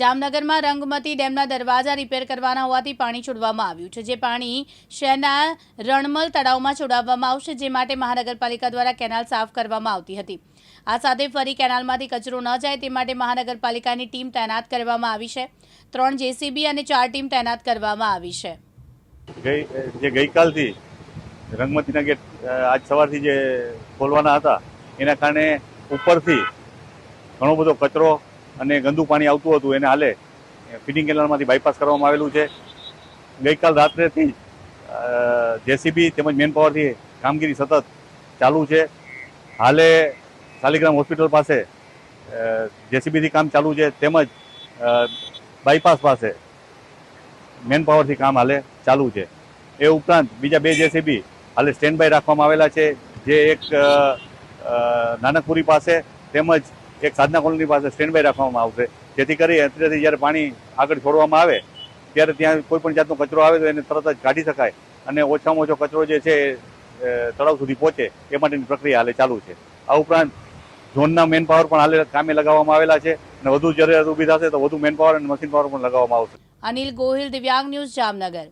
જામનગરમાં રંગમતી ડેમના દરવાજા રિપેર કરવાના હોવાથી પાણી છોડવામાં આવ્યું છે, જે પાણી શહેરના રણમલ તળાવમાં છોડાવવામાં આવશે, જે માટે મહાનગરપાલિકા દ્વારા કેનાલ સાફ કરવામાં આવતી હતી. આ સાથે ફરી કેનાલમાંથી કચરો ન જાય તે માટે મહાનગરપાલિકાની ટીમ તૈનાત કરવામાં આવી છે. ત્રણ જેસીબી અને ચાર ટીમ તૈનાત કરવામાં આવી છે. ગઈકાલથી રંગમતીના ગેટ આજ સવારથી જે ખોલવાના હતા, એના કારણે ઉપરથી ઘણો બધો કચરો અને ગંદુ પાણી આવતું હતું, એને હાલે ફીડિંગ કેનાલમાંથી બાયપાસ કરવામાં આવેલું છે. ગઈકાલ રાત્રેથી જેસીબી તેમજ મેન પાવરથી કામગીરી સતત ચાલુ છે. હાલે શાલિગ્રામ હોસ્પિટલ પાસે જેસીબીથી કામ ચાલુ છે, તેમજ બાયપાસ પાસે મેન પાવરથી કામ હાલે, ચાલુ છે. એ ઉપરાંત બીજા બે જેસીબી હાલે સ્ટેન્ડ બાય રાખવામાં આવેલા છે. જે એક નાનકપુરી પાસે, તેમજ એક સાધના કોલોની પાસે સ્ટેન્ડ બાય રાખવામાં આવશે. જેથી કરી અત્યારથી જ્યારે પાણી આગળ છોડવામાં આવે, ત્યારે ત્યાં કોઈ પણ જાતનો કચરો આવે તો એને તરત જ કાઢી શકાય અને ઓછામાં ઓછો કચરો જે છે તળાવ સુધી પહોંચે એ માટેની પ્રક્રિયા હાલે ચાલુ છે. આ ઉપરાંત ઝોનના મેન પાવર પણ હાલે, કામે લગાવવામાં આવેલા છે અને વધુ જરૂરિયાત ઊભી થશે તો વધુ મેન પાવર અને મશીન પાવર પણ લગાવવામાં આવશે. અનિલ ગોહિલ, દિવ્યાંગ ન્યૂઝ જામનગર.